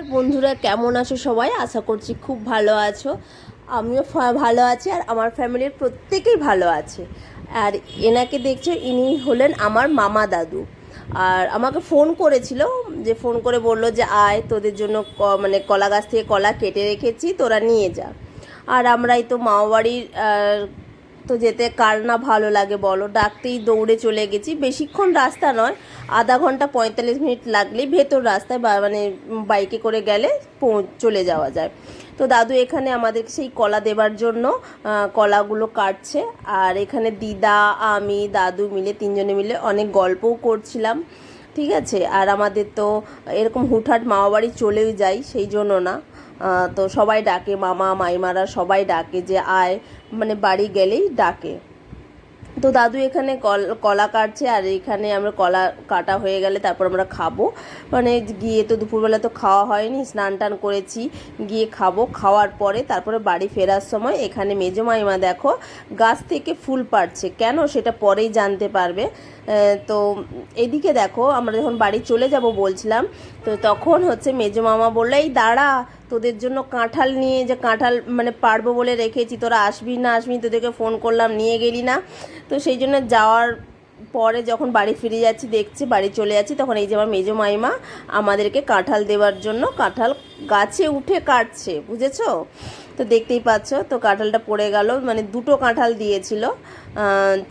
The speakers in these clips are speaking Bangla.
আর বন্ধুরা, কেমন আছো সবাই? আশা করছি খুব ভালো আছো। আমিও ভালো আছি আর আমার ফ্যামিলির প্রত্যেকেই ভালো আছে। আর এনাকে দেখছ, ইনি হলেন আমার মামা দাদু। আর আমাকে ফোন করেছিল, যে ফোন করে বলল যে, আয়, তোদের জন্য মানে কলা গাছ থেকে কলা কেটে রেখেছি, তোরা নিয়ে যা। আর আমরাই তো মামাবাড়ির তো যেতে কার না ভালো লাগে বলো? ডাকতেই দৌড়ে চলে গেছি। বেশিক্ষণ রাস্তা নয়, আধা ঘণ্টা পঁয়তাল্লিশ মিনিট লাগলেই ভেতর রাস্তায় মানে বাইকে করে গেলে চলে যাওয়া যায়। তো দাদু এখানে আমাদের সেই কলা দেবার জন্য কলাগুলো কাটছে। আর এখানে দিদা, আমি, দাদু মিলে তিনজনে মিলে অনেক গল্পও করছিলাম। ঠিক আছে? আর আমাদের তো এরকম হুটহাট মামাবাড়ি চলেও যাই সেই জন্য না। তো সবাই ডাকে, মামা, মাইমারা সবাই ডাকে যে আয় মানে বাড়ি গেলেই ডাকে। তো দাদু এখানে কল, কলা কাটছে আর এখানে আমরা কলা কাটা হয়ে গেলে তারপর আমরা খাব। মানে গিয়ে তো দুপুরবেলা তো খাওয়া হয়নি, স্নান টান করেছি, গিয়ে খাব। খাওয়ার পরে তারপরে বাড়ি ফেরার সময় এখানে মেজো মাইমা দেখো, গাছ থেকে ফুল পাড়ছে। কেন? সেটা পরেই জানতে পারবে। তো এদিকে দেখো, আমরা যখন বাড়ি চলে যাব বলছিলাম, তো তখন হচ্ছে মেজো মামা বলল, এই দাঁড়া, তোদের জন্য কাঁঠাল নিয়ে যে কাঁঠাল মানে পারব বলে রেখেছি, তোরা আসবি না আসবি, তোদেরকে ফোন করলাম, নিয়ে গেলি না। তো সেই জন্য যাওয়ার পরে যখন বাড়ি ফিরে যাচ্ছি, দেখছি বাড়ি চলে যাচ্ছি, তখন এই যে আমার মেজো মাইমা আমাদেরকে কাঁঠাল দেওয়ার জন্য কাঁঠাল গাছে উঠে কাটছে, বুঝেছ? তো দেখতেই পাচ্ছ, তো কাঁঠালটা পড়ে গেল মানে দুটো কাঁঠাল দিয়েছিল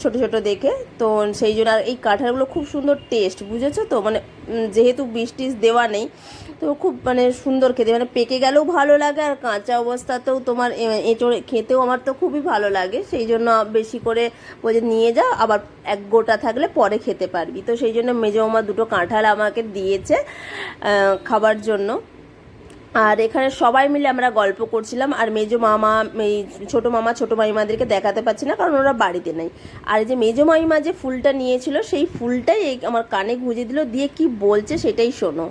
ছোট ছোট দেখে। তো সেই জন্য আর এই কাঁঠালগুলো খুব সুন্দর টেস্ট বুঝেছ তো? মানে যেহেতু বীজ টিস দেওয়া নেই তো খুব মানে সুন্দর খেতে মানে পেকে গেলেও ভালো লাগে আর কাঁচা অবস্থাতেও তোমার এঁচড়ে খেতেও আমার তো খুবই ভালো লাগে, সেই জন্য বেশি করে বলছে নিয়ে যাও, আবার এক গোটা থাকলে পরে খেতে পারবি। তো সেই জন্য মেজো মামা দুটো কাঁঠাল আমাকে দিয়েছে খাবার জন্য। আর এখানে সবাই মিলে আমরা গল্প করছিলাম, আর মেজো মামা এই ছোটো মামা, ছোটো মাইমাদেরকে দেখাতে পাচ্ছি না, কারণ ওরা বাড়িতে নেই। আর যে মেজো মাইমা যে ফুলটা নিয়েছিল, সেই ফুলটাই আমার কানে গুঁজে দিল, দিয়ে কি বলছে সেটাই শোনো।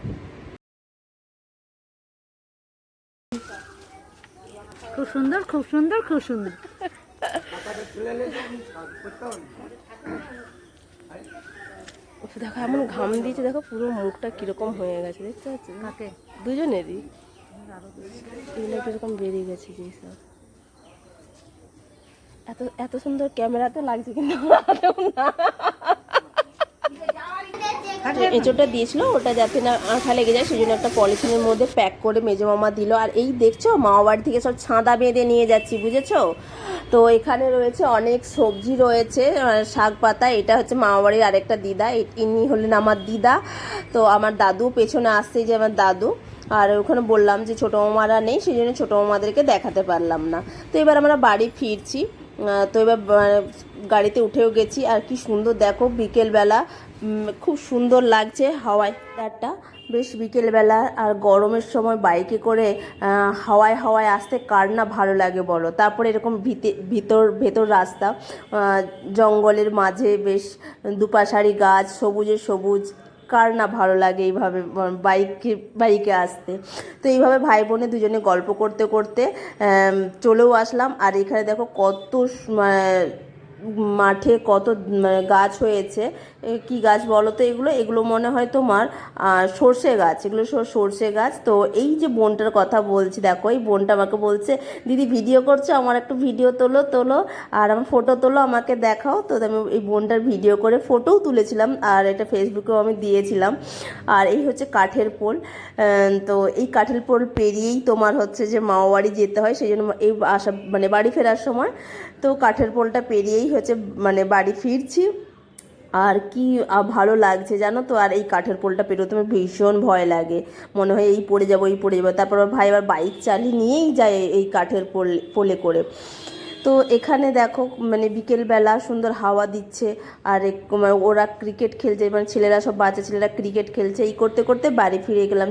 খুব সুন্দর খুব সুন্দর খুব সুন্দর। দেখো এমন ঘাম দিয়েছে দেখো পুরো মুখটা কীরকম হয়ে গেছে দেখতে পাচ্ছি? দুজনেরই। এগুলো কীরকম বেরিয়ে গেছে যে সব। এত এত সুন্দর ক্যামেরাতে লাগছে কিন্তু। না তো এঁচোড়টা দিয়েছিল, ওটা যাতে না আঠা লেগে যায় সেই জন্য একটা পলিথিনের মধ্যে প্যাক করে মেজো মামা দিল। আর এই দেখছ মামা বাড়ি থেকে সব ছাঁদা বেঁধে নিয়ে যাচ্ছি, বুঝেছ? তো এখানে রয়েছে অনেক সবজি রয়েছে শাক পাতা, এটা হচ্ছে মামা বাড়ির আরেকটা দিদা ইনি হলেন আমার দিদা। তো আমার দাদু পেছনে আসছে, যে আমার দাদু। আর ওখানে বললাম যে ছোটো মামারা নেই সেই জন্য ছোটো মামাদেরকে দেখাতে পারলাম না। তো এবার আমরা বাড়ি ফিরছি তো এবার বা- গাড়িতে উঠেও গেছি আর কি সুন্দর দেখো বিকেলবেলা খুব সুন্দর লাগছে হাওয়ায় তারটা বেশ বিকেলবেলা আর গরমের সময় বাইকে করে হাওয়ায় হাওয়ায় আসতে কার না ভালো লাগে বলো? তারপরে এরকম ভিতে, ভিতর, ভেতর রাস্তা জঙ্গলের মাঝে বেশ দুপাশারি গাছ, সবুজে সবুজ, কার না ভালো লাগে এইভাবে বাইকে বাইকে আসতে। তো এইভাবে ভাই বোনে দুজনে গল্প করতে করতে চলেও আসলাম। আর এখানে দেখো কত মাঠে কত মানে গাছ হয়েছে কি গাছ বলো তো? এগুলো এগুলো মনে হয় তোমার সর্ষে গাছ। এগুলো সর্ষে গাছ। তো এই যে বোনটার কথা বলছি, দেখো, এই বোনটা আমাকে বলছে, দিদি ভিডিও করছ? আমার একটু ভিডিও তোলো তোলো, আর আমার ফটো তোলো, আমাকে দেখাও। তো আমি এই বোনটার ভিডিও করে ফটোও তুলেছিলাম, আর এটা ফেসবুকেও আমি দিয়েছিলাম। আর এই হচ্ছে কাঠের পোল। তো এই কাঠের পোল পেরিয়েই তোমার হচ্ছে যে মামা বাড়ি যেতে হয়, সেই জন্য এই আসা মানে বাড়ি ফেরার সময় তো কাঠের পোলটা পেরিয়েই হচ্ছে মানে বাড়ি ফিরছি। আর কি ভালো লাগছে জানো তো? আর এই কাঠের পোলটা পেরোতে আমার ভীষণ ভয় লাগে। মনে হয় এই পড়ে যাব, এই পড়ে যাব। তারপর ভাই আবার বাইক চালিয়ে নিয়েই যায় এই কাঠের পোল, পোলে করে। তো এখানে দেখো মানে বিকেলবেলা সুন্দর হাওয়া দিচ্ছে। আর মানে ওরা ক্রিকেট খেলছে মানে ছেলেরা সব বাচ্চা ছেলেরা ক্রিকেট খেলছে। এই করতে করতে বাড়ি ফিরে গেলাম।